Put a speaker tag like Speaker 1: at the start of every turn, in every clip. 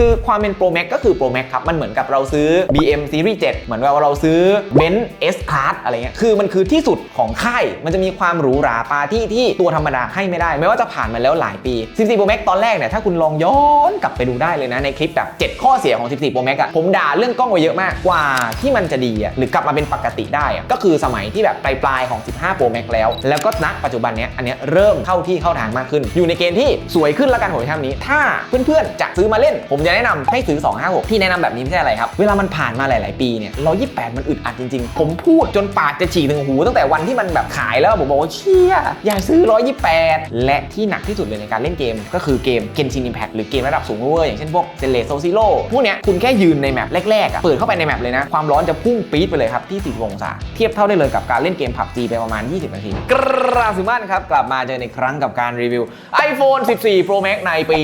Speaker 1: คือความเป็น Pro Max ก็คือ Pro Max ครับ มันเหมือนกับเราซื้อ BM Series 7 เหมือนกับเราซื้อ Benz S Class อะไรเงี้ย คือมันคือที่สุดของค่าย มันจะมีความหรูหราปาที่ที่ตัวธรรมดาให้ไม่ได้ ไม่ว่าจะผ่านมาแล้วหลายปี 14 Pro Max ตอนแรกเนี่ย ถ้าคุณลองย้อนกลับไปดูได้เลยนะในคลิปแบบ 7 ข้อเสียของ 14 Pro Max อะผมด่าเรื่องกล้องไว้เยอะมากกว่าที่มันจะดีอะหรือกลับมาเป็นปกติได้อะก็คือสมัยที่แบบปลายๆของ 15 Pro Max แล้ว แล้วก็ณปัจจุบันเนี้ยอันเนี้ยเริ่มเข้าที่เข้าทางมากขึ้น อยู่ในเกณฑ์ที่สวยขึ้นแล้วกันผมจะทำนี้ ถ้าเพื่อนๆจะซื้อมาเล่นผมจะแนะนำให้ซื้อ 256 ที่แนะนำแบบนี้ไม่ใช่อะไรครับ เวลามันผ่านมาหลาย ๆ ปีเนี่ย128มันอึดอัดจริง ๆ ผมพูดจนปากจะฉีกถึงหู ตั้งแต่วันที่มันแบบขายแล้วผมบอกว่าเชี่ยอย่าซื้อ128แปดและที่หนักที่สุดเลยในการเล่นเกม ก็คือเกม Genshin Impact หรือเกมระดับสูงเวอร์อย่างเช่นพวก z e l e s o Zero พวกเนี้ยคุณแค่ยืนในแมปแรก ๆอะเปิดเข้าไปในแมปเลยนะ ความร้อนจะพุ่งปี๊ดไปเลยครับที่ 40 องศา เทียบเท่าได้เลยกับการเล่นเกม PUBG ไปประมาณ 20 นาที กราบสุมานครับ กลับมาเจอในครั้งกับการรีวิว iPhone 14 Pro Max ในปี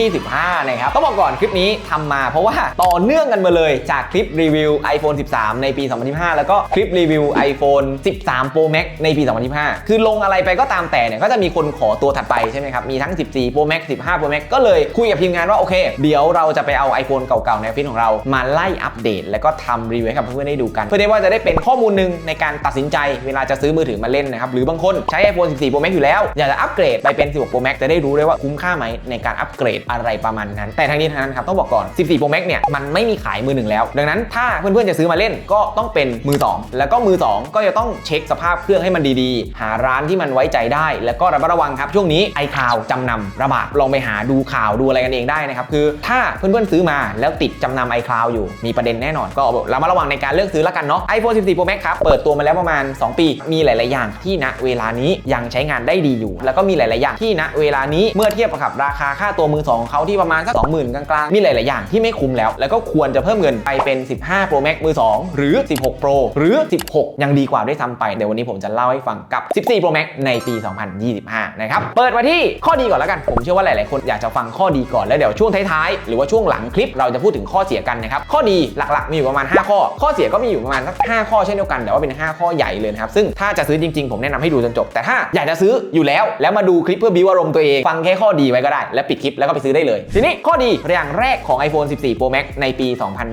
Speaker 1: 2025 นะครับ ต้องบอกก่อนคลิปนี้ทำมา เพราะว่าต่อเนื่องกันมาเลยจากคลิปรีวิว iPhone 13 ในปี 2025แล้วก็คลิปรีวิว iPhone 13 Pro Max ในปี 2025คือลงอะไรไปก็ตามแต่เนี่ยก็จะมีคนขอตัวถัดไปใช่ไหมครับ มีทั้ง 14 Pro Max 15 Pro Max ก็เลยคุยกับทีมงานว่าโอเค เดี๋ยวเราจะไปเอา iPhone เก่าๆ ในออฟฟิศของเรามาไล่อัปเดต แล้วก็ทำรีวิวให้กับเพื่อนๆได้ดูกัน เพื่อที่ว่าจะได้เป็นข้อมูลหนึ่งในการตัดสินใจเวลาจะซื้อมือถือมาเล่นนะครับหรือบางคนใช้ iPhone 14 Pro Max อยู่แล้วอยากจะอัปเกรดไปเป็น 16 Pro Max จะได้รู้ด้ว่าคุ้มค่าไหมในการอัปเกรดอะไรประมาณนั้น แต่ทั้งนี้ทั้งนั้นครับต้องบอกก่อน 14 Pro Max เนี่ยมันไม่มีขายมือหนึ่งแล้ว ดังนั้นถ้าเพื่อนๆจะซื้อมาเล่นก็ต้องเป็นมือสองแล้วก็มือสองก็จะต้องเช็คสภาพเครื่องให้มันดีๆ หาร้านที่มันไว้ใจได้ แล้วก็ระมัดระวังครับ ช่วงนี้ไอคาวจำนำระบาดลองไปหาดูข่าวดูอะไรกันเองได้นะครับคือถ้าเพื่อนๆซื้อมาแล้วติดจำนำไอคาวอยู่มีประเด็นแน่นอน ก็ระมัดระวังในการเลือกซื้อแล้วกันเนาะ iPhone 14 Pro Max ครับเปิดตัวมาแล้วประมาณ 2 ปี มีหลาย ๆ อย่างที่ณเวลานี้ยังใช้งานได้ดีอยู่ แล้วก็มีหลาย ๆ อย่างที่ณเวลานี้เมื่อเทียบกับราคาค่าตัวมือสองของเขาที่ประมาณสัก20,000กลางๆ มีหลาย ๆ อย่างที่ไม่คุ้มแล้ว แล้วก็ควรจะเพิ่มเงินไปเป็น 15 Pro Max มือ 2 หรือ 16 Pro หรือ 16 ยังดีกว่าด้วยซ้ำไป เดี๋ยววันนี้ผมจะเล่าให้ฟังกับ 14 Pro Max ในปี 2025 นะครับ เปิดมาที่ข้อดีก่อนแล้วกัน ผมเชื่อว่าหลาย ๆ คนอยากจะฟังข้อดีก่อน แล้วเดี๋ยวช่วงท้าย ๆ หรือว่าช่วงหลังคลิปเราจะพูดถึงข้อเสียกันนะครับ ข้อดีหลัก ๆ มีอยู่ประมาณ 5 ข้อ ข้อเสียก็มีอยู่ประมาณสัก 5 ข้อเช่นเดียวกัน แต่ว่าเป็น 5 ข้อใหญ่เลยนะครับ ซึ่งถ้าจะซื้อจริง ๆ ผมแนะนำให้ดูจนจบ แต่ถ้าอยากจะซื้ออยู่แล้ว แล้วมาดูคลิปเพื่อบิวอารมณ์ตัวเอง ฟังแค่ข้อดีไว้ก็ได้ แล้วปิดคลิปแล้วก็ไปซื้อได้เลย ทีนี้ข้อดีอย่างแรกของ iPhone 14 Pro Max ในปี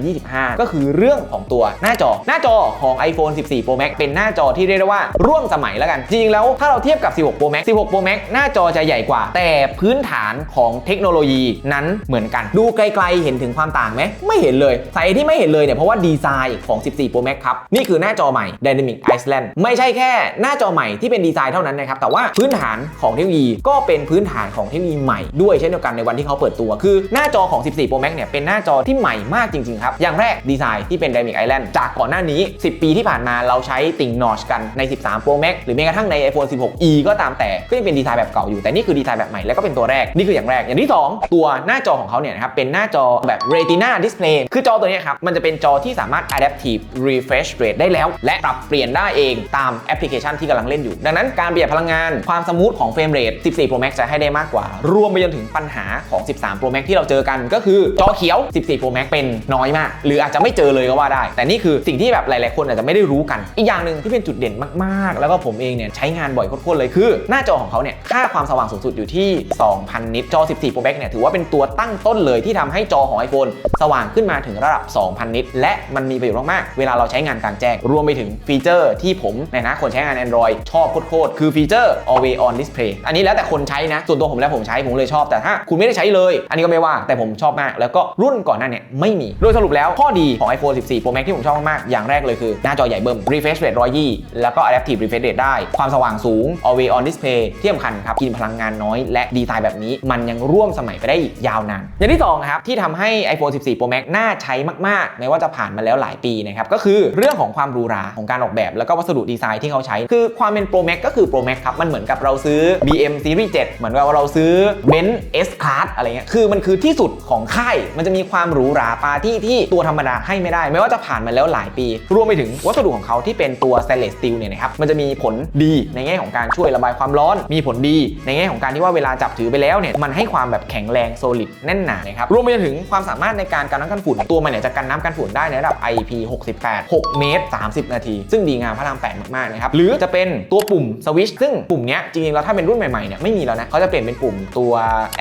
Speaker 1: 2025 ก็คือเรื่องของตัวหน้าจอ หน้าจอของ iPhone 14 Pro Max เป็นหน้าจอที่เรียกได้ว่าร่วมสมัยแล้วกัน จริงๆแล้วถ้าเราเทียบกับ 16 Pro Max 16 Pro Max หน้าจอจะใหญ่กว่า แต่พื้นฐานของเทคโนโลยีนั้นเหมือนกัน ดูไกลๆเห็นถึงความต่างไหม ไม่เห็นเลยสาเหตุที่ไม่เห็นเลยเนี่ยเพราะว่าดีไซน์ของ 14 Pro Max ครับ นี่คือหน้าจอใหม่ Dynamic Island ไม่ใช่แค่หน้าจอใหม่ที่เป็นดีไซน์เท่านั้นนะครับ แต่ว่าพื้นฐานของเทคโนโลยีก็เป็นพื้นฐานของเทคโนโลยีใหม่ด้วยเช่นเดียวกันในวันที่เขาเปิดตัว คือหน้าจอของ 14 Pro Max เนี่ยเป็นหน้าจอที่ใหม่มากจริงๆครับ อย่างแรกดีไซน์ที่เป็น Dynamic Island จากก่อนหน้านี้ 10 ปีที่ผ่านมาเราใช้ติ่งนอชกันใน 13 Pro Max หรือแม้กระทั่งใน iPhone 16e ก็ตามแต่ก็ยังเป็นดีไซน์แบบเก่าอยู่แต่นี่คือดีไซน์แบบใหม่แล้วก็เป็นตัวแรกนี่คืออย่างแรก อย่างที่ 2 ตัวหน้าจอของเขาเนี่ยนะครับเป็นหน้าจอแบบ Retina Display คือจอตัวนี้ครับมันจะเป็นจอที่สามารถ Adaptive Refresh Rate ได้แล้ว และปรับเปลี่ยนได้เองตามแอปพลิเคชันที่กำลังเล่นอยู่ ดังนั้นการประหยัดพลังงานความสมูทของเฟรมเรท14 Pro Max จะให้ได้มากกว่า รวมไปจนถึงปัญหาของ 13 Pro Max ที่เราเจอกันก็คือจอเขียว 14 Pro Max เป็นน้อยมาก หรืออาจจะไม่เจอเลยก็ว่าได้ แต่นี่คือสิ่งที่แบบหลาย ๆ คนอาจจะไม่ได้รู้กัน อีกอย่างหนึ่งที่เป็นจุดเด่นมาก ๆ แล้วก็ผมเองเนี่ยใช้งานบ่อยโคตร ๆ เลยคือ หน้าจอของเขาเนี่ยค่าความสว่างสูงสุดอยู่ที่ 2,000 นิตจอ 14 Pro Max เนี่ยถือว่าเป็นตัวตั้งต้นเลยที่ทำให้จอของ iPhone สว่างขึ้นมาถึงระดับ 2,000 นิตและมันมีประโยชน์มาก ๆ เวลาเราใช้งานกลางแจ้งรวมไปถึงฟีเจอร์ที่ผมในฐานะคนใช้งาน Android ชอบโคตร ๆ คือฟีเจอร์ Always On Display อันนี้แล้วแต่คนใช้นะส่วนตัวผมแล้วผมใช้ผมเลยชอบแต่ถ้าคุณไม่ได้ใช้เลย อันนี้ก็ไม่ว่าแต่ผมชอบมาก แล้วก็รุ่นก่อนหน้าเนี่ยไม่มี โดยสรุปแล้วข้อดีของ iPhone 14 Pro Max ที่ผมชอบมากๆ อย่างแรกเลยคือหน้าจอใหญ่เบิ่ม refresh rate 120 แล้วก็ adaptive refresh rate ได้ ความสว่างสูง Always On Display ที่สำคัญครับ กินพลังงานน้อยและดีไซน์แบบนี้ มันยังร่วมสมัยไปได้อีกยาวนาน อย่างที่สองครับที่ทำให้ iPhone 14 Pro Max น่าใช้มากๆ ไม่ว่าจะผ่านมาแล้วหลายปีนะครับ ก็คือเรื่องของความหรูหราของการออกแบบแล้วก็วัสดุดีไซน์ที่เขาใช้ คือความเป็น Pro Max ก็คือ Pro Max ครับ มันเหมือนกับเราซื้อ BM Series 7 เหมือนกับเราซื้อ Benz S Class อะไรเงี้ย คือมันคือที่สุดของค่ายมันจะมีความหรูหราปาที่ที่ตัวธรรมดาให้ไม่ได้ ไม่ว่าจะผ่านมาแล้วหลายปี รวมไปถึงวัสดุของเขาที่เป็นตัว stainless steel เนี่ยนะครับมันจะมีผลดีในแง่ของการช่วยระบายความร้อน มีผลดี ในแง่ของการที่ว่าเวลาจับถือไปแล้วเนี่ยมันให้ความแบบแข็งแรง solid แน่นหนานะครับรวมไปถึงความสามารถในการกันน้ำกันฝุ่นตัวมันเนี่ยจะกันน้ำกันฝุ่นได้ในระดับ IP68 6 เมตร 30 นาที ซึ่งดีงามพระราม 8 มากๆนะครับหรือจะเป็นตัวปุ่มสวิชซึ่งปุ่มเนี้ยจริงๆแล้วถ้าเป็นรุ่นใหม่ๆเนี่ยไม่มีแล้วนะเขาจะเปลี่ยนเป็นปุ่มตัว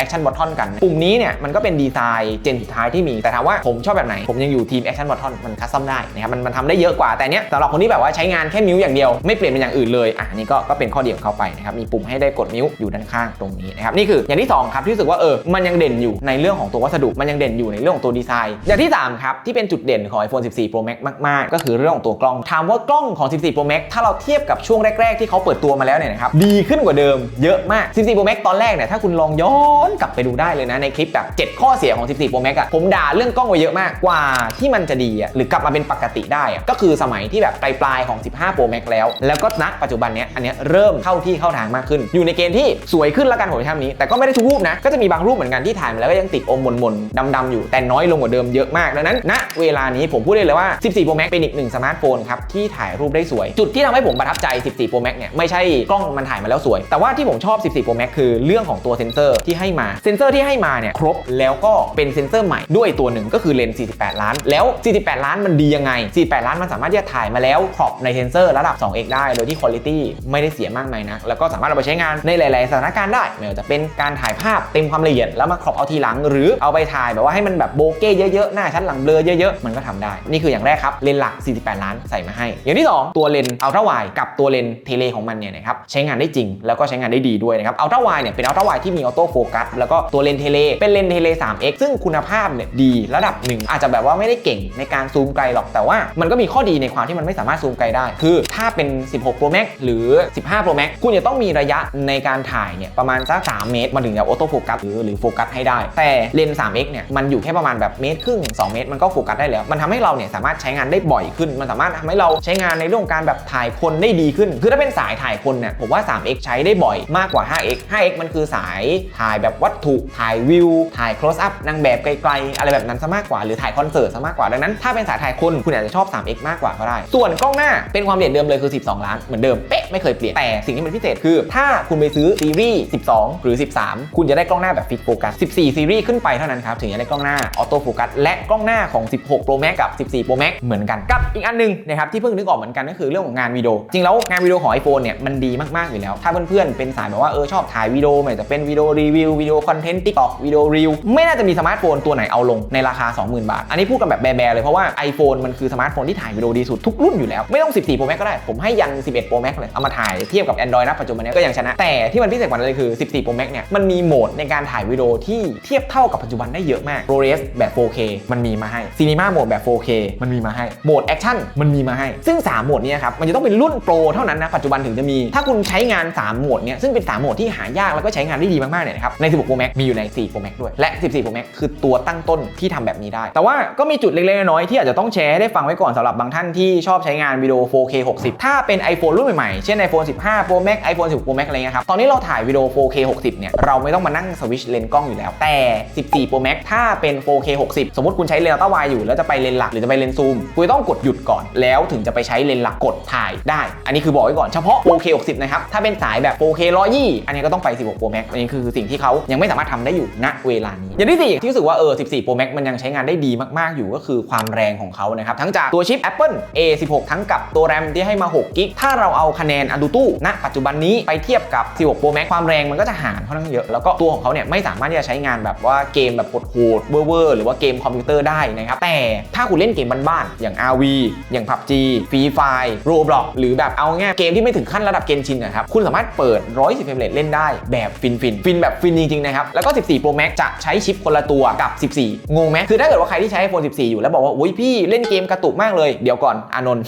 Speaker 1: action button กัน ปุ่มนี้เนี่ยมันก็เป็นดีดีไซน์เจนสุดท้ายที่มี แต่ถามว่าผมชอบแบบไหน ผมยังอยู่ทีม Action Button มันคัสตอมได้นะครับ มันมันทำได้เยอะกว่า แต่เนี้ยสำหรับคนที่แบบว่าใช้งานแค่นิ้วอย่างเดียว ไม่เปลี่ยนเป็นอย่างอื่นเลย อะนี่ก็ก็เป็นข้อดีของเขาไปนะครับ มีปุ่มให้ได้กดนิ้วอยู่ด้านข้างตรงนี้นะครับ นี่คืออย่างที่สองครับที่รู้สึกว่าเออ มันยังเด่นอยู่ในเรื่องของตัววัสดุ มันยังเด่นอยู่ในเรื่องของตัวดีไซน์ อย่างที่สามครับที่เป็นจุดเด่นของ iPhone 14 Pro Max มาก ๆ ก็คือเรื่องของตัวกล้อง ถามว่ากล้องของ 14 Pro Max ถ้าเราเทียบกับช่วงแรก ๆ ที่เขาเปิดตัวมาแล้วเนี่ยนะครับดีขึ้นกว่าเดิมเยอะมาก 14 Pro Max ตอนแรกเนี่ยถ้าคุณลองย้อนกลับไปดูได้เลยนะในคลิปแบบ7ข้ออเสียของ 14 Pro Max อะผมด่าเรื่องกล้องไว้เยอะมากกว่าที่มันจะดีอะหรือกลับมาเป็นปกติได้อะก็คือสมัยที่แบบปลายๆของ 15 Pro Max แล้ว แล้วก็ณปัจจุบันเนี้ยอันเนี้ยเริ่มเข้าที่เข้าทางมากขึ้น อยู่ในเกณฑ์ที่สวยขึ้นแล้วกันผมใช้คำนี้ แต่ก็ไม่ได้ทุกรูปนะ ก็จะมีบางรูปเหมือนกันที่ถ่ายมาแล้วก็ยังติดอมมนๆดำๆอยู่แต่น้อยลงกว่าเดิมเยอะมากดังนั้นณเวลานี้ผมพูดได้เลยว่า 14 Pro Max เป็นอีกหนึ่งสมาร์ทโฟนครับที่ถ่ายรูปได้สวย จุดที่ทำให้ผมประทับใจ 14 Pro Max เนี่ยไม่ใช่กล้องมันถ่ายมาแล้วสวย แต่ว่าที่ผมชอบ 14 Pro Max คือเรื่องของตัวเซนเซอร์ที่ให้มาเซนเซอร์ที่ให้มาเนี่ยครบแล้วก็เป็นเซนเซอร์ใหม่ด้วยตัวหนึ่งก็คือเลนส์48 ล้าน แล้ว 48 ล้านมันดียังไง 48 ล้านมันสามารถที่จะถ่ายมาแล้วครอบในเซนเซอร์ระดับ 2x ได้ โดยที่คุณภาพไม่ได้เสียมากมายนะ แล้วก็สามารถเอาไปใช้งานในหลาย ๆ สถานการณ์ได้ ไม่ว่าจะเป็นการถ่ายภาพเต็มความละเอียดแล้วมาครอบเอาทีหลัง หรือเอาไปถ่ายแบบว่าให้มันแบบโบเก้เยอะ ๆ หน้าชั้นหลังเบลอเยอะ ๆ มันก็ทำได้ นี่คืออย่างแรกครับ เลนส์หลัก 48 ล้านใส่มาให้ อย่างที่ 2 ตัวเลนส์อัลตร้าไวกับตัวเลนส์เทเลของมันเนี่ยนะครับใช้งานได้จริงแล้วก็ใช้งานได้ดีด้วยนะครับอัลตร้าไวเนี่ยเป็นอัลตร้าไวที่มีออโต้โฟกัสแล้วก็ตัวเลนส์เทเลเป็นเลนส์เทเล 3x ซึ่งคุณภาพเนี่ยดีระดับหนึ่งอาจจะแบบว่าไม่ได้เก่งในการซูมไกลหรอกแต่ว่า มันก็มีข้อดีในความที่มันไม่สามารถซูมไกลได้ คือถ้าเป็น 16 Pro Max หรือ 15 Pro Max คุณจะต้องมีระยะในการถ่ายเนี่ยประมาณสัก 3 เมตรมันถึงจะออโต้โฟกัสหรือหรือโฟกัสให้ได้ แต่เลนส์ 3x เนี่ยมันอยู่แค่ประมาณแบบเมตรครึ่ง 2 เมตร มันก็โฟกัสได้แล้ว มันทำให้เราเนี่ยสามารถใช้งานได้บ่อยขึ้น มันสามารถทำให้เราใช้งานในเรื่องของการแบบถ่ายคนได้ดีขึ้น คือถ้าเป็นสายถ่ายคนเนี่ยผมว่า 3x ใช้ได้บ่อยมากกว่า 5x 5x มันคือสายถ่ายแบบวัตถุถ่ายวิวถ่าย close up นางแบบไกลๆ อะไรแบบนั้นซะมากกว่า หรือถ่ายคอนเสิร์ตซะมากกว่า ดังนั้น ถ้าเป็นสายถ่ายคนคุณอาจจะชอบ 3x มากกว่าก็ได้ ส่วนกล้องหน้าเป็นความเด่นเดิมเลยคือ 12 ล้านเหมือนเดิม เป๊ะ ไม่เคยเปลี่ยน แต่สิ่งที่เป็นพิเศษคือ ถ้าคุณไปซื้อซีรีส์ 12 หรือ 13 คุณจะได้กล้องหน้าแบบฟิกโฟกัส 14 ซีรีส์ขึ้นไปเท่านั้นครับถึงจะได้กล้องหน้าออโต้โฟกัสและกล้องหน้าของ 16 Pro Max กับ 14 Pro Max เหมือนกันกับอีกอันหนึงนะครับที่เพิ่งนึกออกเหมือนกันก็คือเรื่องของงานวิดีโอจริงแล้วงานวิดีโอของ iPhone เนี่ยมันดีมากๆอยู่แล้ว ถ้าเพื่อนๆเป็นสายแบบว่าเออชอบถ่ายวิดีโอไม่ว่าจะเป็นวิดีโอรีวิววิดีโอคอนเทนต์ติ๊กต็อกวิดีโอรีวไม่น่าจะมีสมาร์ทโฟนตัวไหนเอาลงในราคา 20,000 บาท อันนี้พูดกันแบบแบร์ๆเลยเพราะว่า iPhone มันคือสมาร์ทโฟนที่ถ่ายวิดีโอดีสุดทุกรุ่นอยู่แล้ว ไม่ต้อง 14 Pro Max ก็ได้ ผมให้ยัน 11 Pro Max เลย เอามาถ่ายเทียบกับ Android นะปัจจุบันนี้ก็ยังชนะ แต่ที่มันพิเศษกว่านั้นเลยคือ 14 Pro Max เนี่ย มันมีโหมดในการถ่ายวิดีโอที่เทียบเท่ากับปัจจุบันได้เยอะมาก ProRes แบบ 4K มันมีมาให้ Cinema Mode แบบ 4K มันมีมาให้ โหมด Action มันมีมาให้ ซึ่ง 3 โหมดนี้ครับ มันจะต้องเป็นรุ่นโปรเท่านั้นนะ ปัจจุบันถึงจะมี ถ้าคุณใช้งาน 3 โหมดเนี่ยซึ่งเป็น 3 โหมดที่หายากแล้วก็ใช้งานได้ดีมากๆเนี่ยนะครับใน 16 Pro Max มีอยู่ใน 4 Pro Max ด้วยและ 14 Pro Max คือตัวตั้งต้นที่ทำแบบนี้ได้ แต่ว่าก็มีจุดเล็กๆน้อยๆที่อาจจะต้องแชร์ให้ได้ฟังไว้ก่อนสำหรับบางท่านที่ชอบใช้งานวิดีโอ 4K 60 ถ้าเป็น iPhone รุ่นใหม่ๆ เช่น iPhone 15 Pro Max iPhone 10 Pro Max อะไรเงี้ยครับ ตอนนี้เราถ่ายวิดีโอ 4K 60 เนี่ย เราไม่ต้องมานั่งสวิช์เลนส์กล้องอยู่แล้ว แต่ 14 Pro Max ถ้าเป็น 4K 60 สมมติคุณใช้เลนส์อัลต้าไวอยู่ แล้วจะไปเลนส์หลักหรือจะไปเลนส์ซูม คุณต้องกดหยุดก่อน แล้วถึงจะไปใช้เลนส์หลักกดถ่ายได้ อันนี้คือบอกไว้ก่อน เฉพาะ 4K 60 นะครับ ถ้าเป็นสายแบบ 4K 120 อันนี้ก็ต้องไป 16 Pro Max อันนี้คือสิ่งที่เขายังไม่สามารถทำได้อยู่ณเวลานี้อย่างที่สี่ที่รู้สึกว่าเออ 14 Pro Max มันยังใช้งานได้ดีมากๆอยู่ก็คือความแรงของเขานะครับ ทั้งจากตัวชิป Apple A16 ทั้งกับตัวแรมที่ให้มา 6 กิก ถ้าเราเอาคะแนน Antutu ณปัจจุบันนี้ไปเทียบกับ 16 Pro Max ความแรงมันก็จะห่างค่อนข้างเยอะ แล้วก็ตัวของเขาเนี่ยไม่สามารถที่จะใช้งานแบบว่าเกมแบบโหดๆเวอร์ๆหรือว่าเกมคอมพิวเตอร์ได้นะครับ แต่ถ้าคุณเล่นเกมบ้านๆอย่าง RV อย่าง PUBG Free Fire Roblox หรือแบบเอาง่ายเกมที่ไม่ถึงขั้นระดับเกมชินนะครับคุณสามารถเปิด110เฟรมเรทเล่นได้แบบฟินฟินฟินแบบฟินจริงๆนะครับแล้วก็ 14 Pro Max จะใช้ชิปคนละตัวกับ 14 งงไหมคือถ้าเกิดว่าใครที่ใช้ iPhone 14 อยู่แล้วบอกว่าอุ้ยพี่เล่นเกมกระตุกมากเลยเดี๋ยวก่อนอานนท์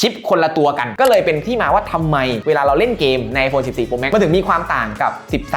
Speaker 1: ชิปคนละตัวกัน ก็เลยเป็นที่มาว่าทำไมเวลาเราเล่นเกมใน iPhone 14 Pro Max มันถึงมีความต่างกับ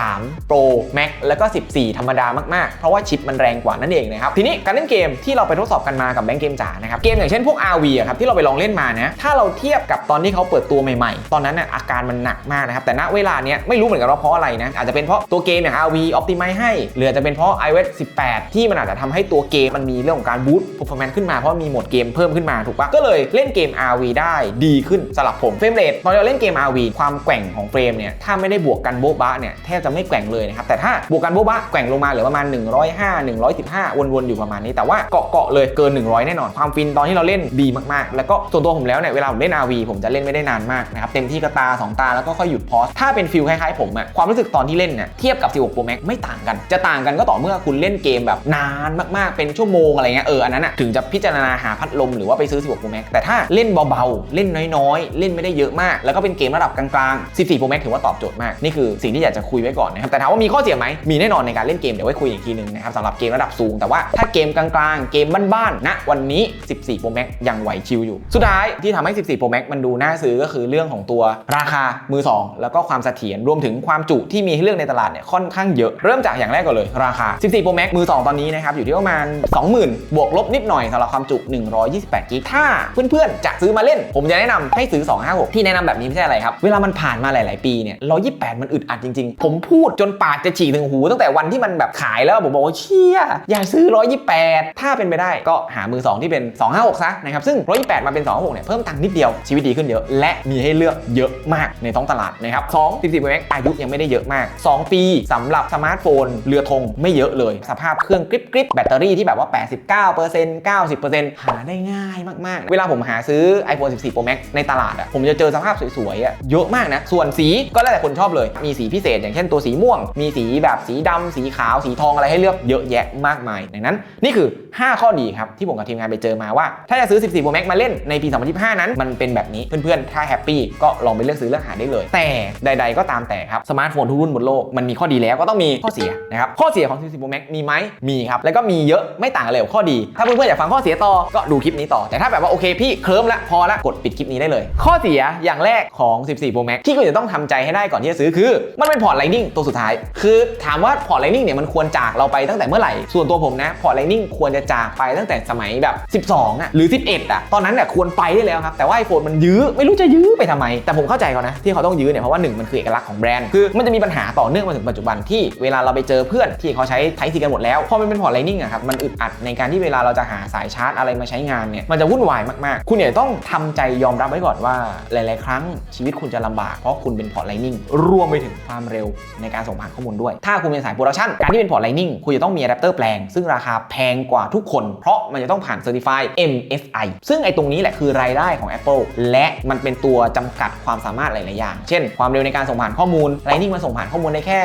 Speaker 1: 13 Pro Max แล้วก็ 14 ธรรมดามากๆ เพราะว่าชิปมันแรงกว่านั่นเองนะครับทีนี้การเล่นเกมที่เราไปทดสอบกันมากับแบงค์เกมจ๋านะครับเกมอย่างเช่นพวก RV อะครับที่เราไปลองเล่นมานะถ้าเราเทียบกับตอนที่เขาเปิดตัวใหม่ๆ ตอนนั้นน่ะอาการมันหนักมากนะครับแต่ณเวลาเนี้ยไม่รู้เหมือนกันว่าเพราะอะไรนะอาจจะเป็นเพราะตัวเกมอย่าง RV Optimize ให้หรือจะเป็นเพราะ iOS 18 ที่มันอาจจะทำให้ตัวเกมมันมีเรื่องของการบูต performance ขึ้นมา เพราะมีโหมดเกมเพิ่มขึ้นมาถูกปะก็เลยเล่นเกม RV ได้ดีขึ้นสำหรับผมเฟรมเรทตอนเราเล่นเกม RV ความแกว่งของเฟรมเนี่ยถ้าไม่ได้บวกกันโบ๊ะบะเนี่ยแทบจะไม่แกว่งเลยนะครับแต่ถ้าบวกกันโบ๊ะบะแกว่งลงมาเหลือประมาณ 105 115 วนๆอยู่ประมาณนี้แต่ว่าเกาะๆเลยเกิน 100 แน่นอน ความฟินตอนที่เราเล่นดีมากๆ แล้วก็ส่วนตัวผมแล้วเนี่ยเวลาผมเล่น RV ผมจะเล่นไม่ได้นานมากนะครับเต็มที่ก็ตา 2 ตาแล้วก็ค่อยหยุดพอสถ้าเป็นฟิลคล้ายๆผมอะความรู้สึกตอนที่เล่นเนี่ยเทียบกับ 16 Pro Max ไม่ต่างกัน จะต่างกันก็ต่อเมื่อคุณเล่นเกมแบบนานมากๆ เป็นชั่วโมงอะไรเงี้ย เออ อันนั้นอะถึงจะพิจารณาหาพัดลมหรือว่าไปซื้อ 16 Pro Max แต่ถ้าเล่นเบาๆ เล่นน้อยๆ เล่นไม่ได้เยอะมาก แล้วก็เป็นเกมระดับกลางๆ 14 Pro Max ถือว่าตอบโจทย์มาก นี่คือสิ่งที่อยากจะคุยไว้ก่อนนะครับ แต่ถามว่ามีข้อเสียไหมมีแน่นอนในการเล่นเกมเดี๋ยวไว้คุยอีกทีหนึงนะครับสำหรับเกมระดับสูง แต่ว่าถ้าเกมกลางๆ เกมบ้านๆ ณ วันนี้ 14 Pro Max ยังไหวชิวอยู่ สุดท้ายที่ทำให้ 14 Pro Max มันดูน่าซื้อก็คือเรื่องของตัวราคามือ 2 แล้วก็ความเสถียรรวมถึงความจุที่มีให้เลือกในตลาดเนี่ยค่อนข้างเยอะเริ่มจากอย่างแรกก่อนเลยราคา14 Pro Max มือ 2 ตอนนี้นะครับ อยู่ที่ประมาณ 20,000 บวกลบนิดหน่อยสำหรับความจุ 128 g b ถ้าเพื่อนๆ จะซื้อมาเล่น ผมจะแนะนำให้ซื้อ 256 ที่แนะนำแบบนี้ไม่ใช่อะไรครับ เวลามันผ่านมาหลาย ๆ ปีเนี่ย 128 มันอึดอัดจริง ๆ ผมพูดจนปากจะฉีกถึงหู ตั้งแต่วันที่มันแบบขายแล้วผมบอกว่าเชี่ยอย่าซื้อ 128 ถ้าเป็นไปได้ก็หามือ 2 ที่เป็น 256 ซะนะครับซึ่ง 128 มาเป็น 256 เนี่ยเพิ่มตังค์นิดเดียวชีวิตดีขึ้นเยอะและมีให้เลือกเยอะมากในท้องตลาดนะครับ2 14 Pro Max อายุยังไม่ได้เยอะมาก 2 ปีสำหรับสมาร์ทโฟนเรือธงไม่เยอะเลยสภาพเครื่องกริบกริบแบตเตอรี่ที่แบบว่า 89% 90%หาได้ง่ายมากๆ เวลาผมหาซื้อ iPhone 14 Pro Max ในตลาดอะผมจะเจอสภาพสวยๆอะเยอะมากนะ ส่วนสีก็แล้วแต่คนชอบเลย มีสีพิเศษ อย่างเช่นตัวสีม่วง มีสีแบบสีดำสีขาว สีทองอะไรให้เลือกเยอะแยะมากมาย ดังนั้น นี่คือ 5 ข้อดีครับ ที่ผมกับทีมงานไปเจอมาว่า ถ้าจะซื้อ 14 Pro Max มาเล่นในปี 2025 นั้น มันเป็นแบบนี้ เพื่อนๆ ถ้าแฮปปี้ก็ลองไปเลือกซื้อเลือกหาได้เลย แต่ใด ๆ ก็ตามแต่ครับ สมาร์ทโฟนทุกรุ่นบนโลกมันมีข้อดีแล้วก็ต้องมีข้อเสียนะครับ ข้อเสียของ 14 Pro Max มีไหมมีครับ แล้วก็มีเยอะไม่ต่างกันเลยกับข้อดี ถ้าเพื่อนๆอยากฟังข้อเสียต่อก็ดูคลิปนี้ต่อ แต่ถ้าแบบว่าโอเคพี่เคลิ้มละพอละกดปิดคลิปนี้ได้เลย ข้อเสียอย่างแรกของ 14 Pro Max ที่คุณจะต้องทำใจให้ได้ก่อนที่จะซื้อคือ มันเป็นพอร์ต Lightning ตัวสุดท้าย คือถามว่าพอร์ต Lightning เนี่ยมันควรจากเราไปตั้งแต่เมื่อไหร่ ส่วนตัวผมนะพอร์ต Lightning ควรจะจากไปตั้งแต่สมัยแบบ 12อะหรือ 11อะตอนนั้นเนี่ยควรไปได้แล้วครับแต่ว่า iPhone มันยื้อไม่รู้จะยื้อไปทำไม แต่ผมเข้าใจเขานะที่เขาต้องยื้อเนี่ยเพราะว่าหนึ่งมันคือเอกลักษณ์ของแบรนด์คือมันจะมีปัญหาต่อเนื่องมาถึงปัจจุบันที่เวลาเราไปเจอเพื่อนที่เขาใช้ไทซีกันหมดแล้ว พอมันเป็นพอร์ต Lightning อะครับ มันอึดอัดในการที่เวลาเราจะหาสายชาร์จอะไรมาใช้งานเนี่ย มันจะวุ่นวายมาก ๆ คุณเนี่ยต้องทำใจยอมรับไว้ก่อนว่า หลาย ๆ ครั้งชีวิตคุณจะลำบากเพราะคุณเป็นพอร์ต Lightning รวมไปถึงความเร็วในการส่งผ่านข้อมูลด้วย ถ้าคุณเป็นสายโปรดักชันการที่เป็นพอร์ต Lightning คุณจะต้องมีอะแดปเตอร์แปลง ซึ่งราคาแพงกว่าทุกคน เพราะมันจะต้องผ่าน Certified MFI ซึ่งไอ้ตรงนี้แหละคือรายได้ของ Apple และมันเป็นตัวจำกัดความสามารถหลาย ๆ อย่าง เช่น ความเร็วในการส่งผ่านข้อมูล Lightning มันส่งผ่านข้อมูลได้แค่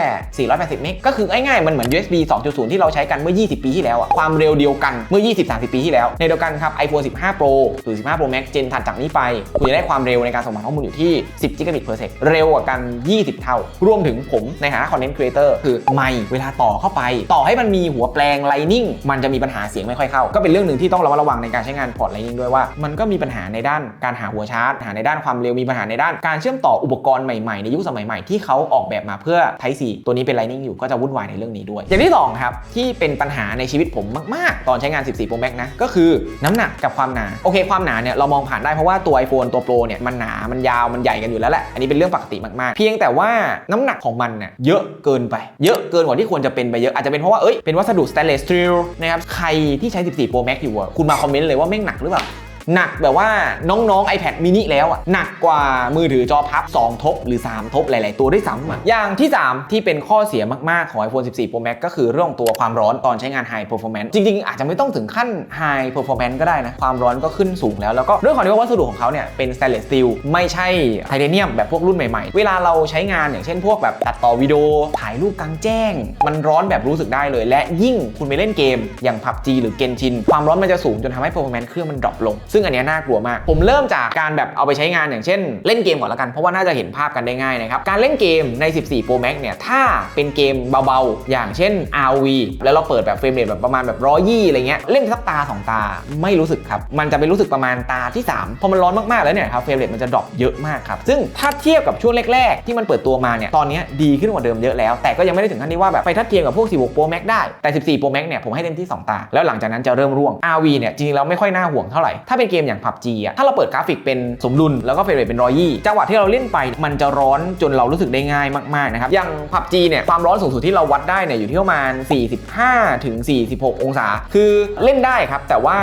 Speaker 1: 480 เมก ก็คือง่าย ๆ มันเหมือน USB 2.0 ที่เราใช้กันเมื่อ 20 ปีที่แล้วอะความเร็วเดียวกันเมื่อ 20-30 ปีที่แล้ว ในเดียวกันครับ iPhone 15 Pro หรือ 15 Pro Max เจนถัดจากนี้ไป คุณจะได้ความเร็วในการส่งผ่านข้อมูลอยู่ที่ 10 Gigabit per sec เร็วกว่ากัน 20 เท่า รวมถึงผมในฐานะ Content Creator คือไม่เวลาต่อเข้าไป ต่อให้มันมีหัวแปลง Lightning มันจะมีปัญหาเสียงไม่ค่อยเข้า ก็เป็นเรื่องหนึ่งที่ต้องระมัดระวังในการใช้งานพอร์ต Lightning ด้วยว่ามันก็มีปัญหาในด้านการหาหัวชาร์จหาในด้านความเร็วมีปัญหาในด้านการเชื่อมต่ออุปกรณ์ใหม่ๆในยุคสมัยใหม่ที่เขาออกแบบมาเพื่อ Type C ตัวนี้เป็น Lightning อยู่ก็จะวุ่นวายในเรื่องนี้ด้วย อย่างที่สองครับที่เป็นปัญหาในชีวิตผมมาก ๆ ตอนใช้งาน 14 Pro Max นะก็คือน้ำหนักกับความหนา โอเคความหนาเนี่ยเรามองผ่านได้เพราะว่าตัว iPhone ตัว Pro เนี่ยมันหนามันยาวมันใหญ่กันอยู่แล้วแหละอันนี้เป็นเรื่องปกติมากๆ เพียงแต่ว่าน้ำหนักของมันเนี่ยเยอะเกินไป เยอะเกินกว่าที่ควรจะเป็นไปเยอะอาจจะเป็นเพราะว่าเอ้ยเป็นวัสดุ stainless steel นะครับใครที่ใช้ 14 Pro Max อยู่อะคุณมาคอมเมนต์เลยว่าแม่งหนักหรือเปล่า หนักแบบว่าน้องๆ iPad mini แล้วอะหนักกว่ามือถือจอพับ 2 ทบ หรือ 3 ทบ หลาย ๆ ตัวด้วยซ้ำอะอย่างที่ 3 ที่เป็นข้อเสียมาก ๆ ของ iPhone 14 Pro Max ก็คือเรื่องตัวความร้อนตอนใช้งาน High Performance จริง ๆ อาจจะไม่ต้องถึงขั้น High Performance ก็ได้นะ ความร้อนก็ขึ้นสูงแล้ว แล้วก็เรื่องของที่ว่าวัสดุของเขาเนี่ยเป็น stainless steel ไม่ใช่ไทเทเนียมแบบพวกรุ่นใหม่ ๆ เวลาเราใช้งานอย่างเช่นพวกแบบตัดต่อวิดีโอถ่ายรูปกลางแจ้ง มันร้อนแบบรู้สึกได้เลย และยิ่งคุณไปเล่นเกม อย่าง PUBG หรือ Genshin ความร้อนมันจะสูงจนทำให้ performance เครื่องมันดรอปลงซึ่งอันนี้น่ากลัวมาก ผมเริ่มจากการแบบเอาไปใช้งานอย่างเช่น เล่นเกมก่อนละกัน เพราะว่าน่าจะเห็นภาพกันได้ง่ายนะครับ การเล่นเกมใน 14 Pro Max เนี่ย ถ้าเป็นเกมเบาๆ อย่างเช่น RV แล้วเราเปิดแบบเฟรมเรทแบบประมาณแบบร้อยยี่อะไรเงี้ย เล่นสักตา 2 ตาไม่รู้สึกครับ มันจะไปรู้สึกประมาณตาที่ 3 พอมันร้อนมากๆแล้วเนี่ยครับเฟรมเรทมันจะดรอปเยอะมากครับ ซึ่งถ้าเทียบกับช่วงแรกๆ ที่มันเปิดตัวมาเนี่ย ตอนเนี้ยดีขึ้นกว่าเดิมเยอะแล้ว แต่ก็ยังไม่ได้ถึงขั้นที่ว่าแบบไปทัดเทียมกับพวก 16 Pro Max ได้ แต่ 14 Pro Max เนี่ยผมให้เต็มที่ 2 ตา แล้วหลังจากนั้นจะเริ่มร่วง RV เนี่ยจริงๆแล้วไม่ค่อยน่าห่วงเท่าไหร่ถ้าเป็นเกมอย่าง PUBG อะถ้าเราเปิดกราฟิกเป็นสมดุลแล้วก็เฟรมเรทเป็นร้อยยี่จังหวะที่เราเล่นไปมันจะร้อนจนเรารู้สึกได้ง่ายมากๆนะครับอย่าง PUBG เนี่ยความร้อนสูงสุดที่เราวัดได้เนี่ยอยู่ที่ประมาณ 45ถึง46 องศา คือเล่นได้ครับ แต่ว่า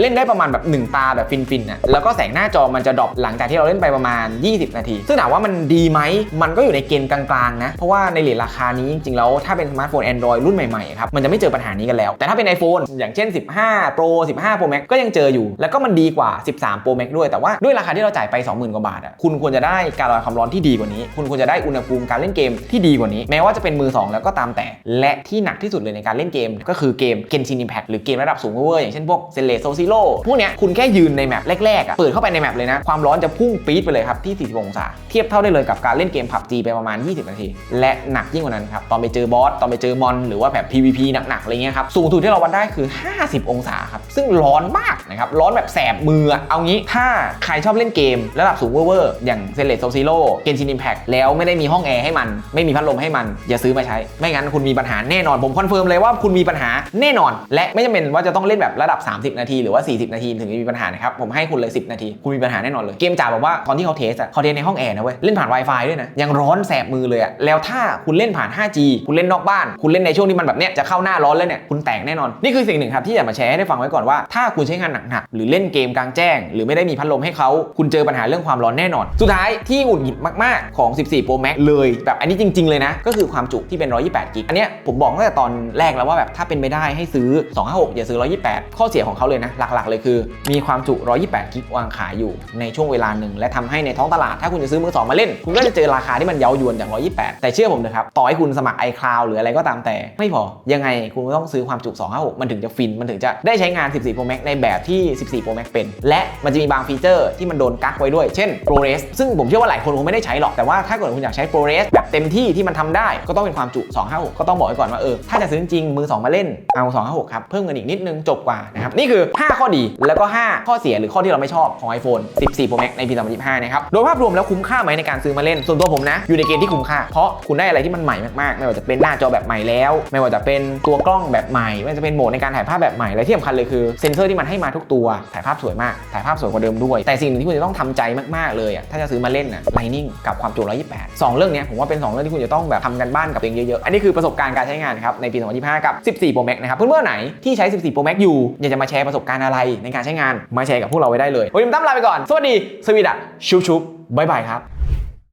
Speaker 1: เล่นได้ประมาณแบบ 1 ตาแบบฟินๆน่ะแล้วก็แสงหน้าจอมันจะดรอปหลังจากที่เราเล่นไปประมาณ 20 นาที ซึ่งถามว่ามันดีไหมมันก็อยู่ในเกณฑ์กลางๆนะเพราะว่าในเหรียญราคานี้จริงๆแล้วถ้าเป็นสมาร์ทโฟน Android รุ่นใหม่ๆครับมันจะไม่เจอปัญหานี้กันแล้ว แต่ถ้าเป็น iPhone อย่างเช่น 15 Pro 15 Pro Max ก็ยังเจออยู่ แล้วก็มันดีกว่า 13 Pro Max ด้วย แต่ว่าด้วยราคาที่เราจ่ายไป 20,000 กว่าบาทอะคุณควรจะได้การระบายความร้อนที่ดีกว่านี้ คุณควรจะได้อุณหภูมิการเล่นเกมที่ดีกว่านี้ แม้ว่าจะเป็นมือ 2 แล้วก็ตามแต่ และที่หนักที่สุดเลยในการเล่นเกม ก็คือเกม Genshin Impact หรือเกมระดับสูงเวอร์อย่างเช่นพวก z e l e s o Zero พวกเนี้ยคุณแค่ยืนในแมปแรกๆอะเปิดเข้าไปในแมปเลยนะความร้อนจะพุ่งปี๊ดไปเลยครับที่ 40 องศา เทียบเท่าได้เลยกับการเล่นเกม PUBG ไปประมาณ 20 นาที และหนักยิ่งกว่านั้นครับตอนไปเจอบอสตอนไปเจอมอนหรือว่าแบบ PVP หนักๆอะไรเงี้ยครับสูงสุดที่เราวัดได้คือ 50 องศาครับซึ่งร้อนมากนะครับร้อนแบบแสบมือเอางี้ถ้าใครชอบเล่นเกม ระดับสูงเวอร์ๆอย่าง z e l e s o Zero Genshin Impact แล้วไม่ได้มีห้องแอร์ให้มัน ไม่มีพัดลมให้มัน อย่าซื้อมาใช้ ไม่งั้นคุณมีปัญหาแน่นอนผมคอนเฟิร์มเลยว่าคุณมีปัญหาแน่นอน และไม่จำเป็นว่าจะต้องเล่นแบบระดับ 30 นาทีหรือว่า 40 นาทีถึงจะมีปัญหานะครับผมให้คุณเลย 10 นาที คุณมีปัญหาแน่นอนเลยเกมจ๋าบอกว่าตอนที่เขาเทสอะเขาเทสในห้องแอร์นะเว้ยเล่นผ่าน Wi-Fi ด้วยนะยังร้อนแสบมือเลยอะแล้วถ้าคุณเล่นผ่าน 5G คุณเล่นนอกบ้าน คุณเล่นในช่วงที่มันแบบเนี้ยจะเข้าหน้าร้อนแล้วเนี่ยคุณแตกแน่นอนนี่คือสิ่งหนึ่งครับที่อยากมาแชร์ให้ได้ฟังไว้ก่อนว่าถ้าคุณใช้งานหนักๆหรือเล่นเกมกลางแจ้ง หรือไม่ได้มีพัดลมให้เขาคุณเจอปัญหาเรื่องความร้อนแน่นอน สุดท้ายที่หงุดหงิดมากๆของ 14 Pro Max เลยแบบอันนี้จริง ๆ เลยนะ ก็คือความจุที่เป็น 128 กิก อันเนี้ยผมบอกตั้งแต่ตอนแรกแล้วว่าแบบถ้าเป็นไปได้ให้ซื้อ 256 อย่าซื้อ 128 ข้อเสียของเขาเลยนะ หลัก ๆ เลยคือ มีความจุ 128 กิกวางขายอยู่ในช่วงเวลาหนึ่งและทำให้ในท้องตลาดถ้าคุณจะซื้อมือสองมาเล่น คุณก็จะเจอราคาที่มันเย้ายวนอย่าง128 แต่เชื่อผมนะครับต่อให้คุณสมัคร iCloud หรืออะไรก็ตามแต่ ไม่พอยังไงคุณก็ต้องซื้อความจุ 256 มันถึงจะฟินมันถึงจะได้ใช้งาน 14 Pro Max ในแบบที่ 14 Pro Max เป็น และมันจะมีบางฟีเจอร์ที่มันโดนกักไว้ด้วย เช่น ProRes ซึ่งผมเชื่อว่าหลายคนคงไม่ได้ใช้หรอก แต่ว่าถ้าเกิดคุณอยากใช้ ProRes แบบเต็มที่ที่มันทำได้ก็ต้องเป็นความจุ 256 ก็ต้องบอกไว้ก่อนว่าเออถ้าจะซื้อจริงมือ 2 มาเล่นเอา 256 ครับ เพิ่มเงินอีกนิดนึงจบกว่านะครับนี่คือ 5 ข้อดีแล้วก็ 5 ข้อเสียหรือข้อที่เราไม่ชอบของ iPhone 14 Pro Max ในปี 2025 นะครับโดยภาพรวมแล้วคุ้มค่าไหมในการซื้อมาเล่นส่วนตัวผมนะอยู่ในเกณฑ์ที่คุ้มค่าเพราะคุณได้อะไรที่มันใหม่มากๆ ไม่ว่าจะเป็นหน้าจอแบบใหม่แล้ว ไม่ว่าจะเป็นตัวกล้องแบบใหม่ไม่ว่าจะเป็นโหมดในการถ่ายภาพแบบใหม่และที่สำคัญเลยคือเซนเซอร์ที่มันให้มาทุกตัวถ่ายภาพสวยมาก ถ่ายภาพสวยกว่าเดิมด้วย แต่สิ่งหนึ่งที่คุณจะต้องทำใจมากๆเลยอะ ถ้าจะซื้อมาเล่นอะ Lightning กับความจุ 128สองเรื่องนี้ผมว่าเป็นสองเรื่องที่คุณจะต้องแบบทำกันบ้านกับเองเยอะๆ อันนี้คือประสบการณ์การใช้งานครับในปี 2025 กับ 14 Pro Max นะครับ เพื่อนๆไหนที่ใช้ 14 Pro Max อยู่อยากจะมาแชร์ประสบการณ์อะไรในการใช้งานมาแชร์กับพวกเราไว้ได้เลยวันนี้ผมตั้มลาไปก่อนสวัสดีสวีดัตชุบชุบบายบายครับ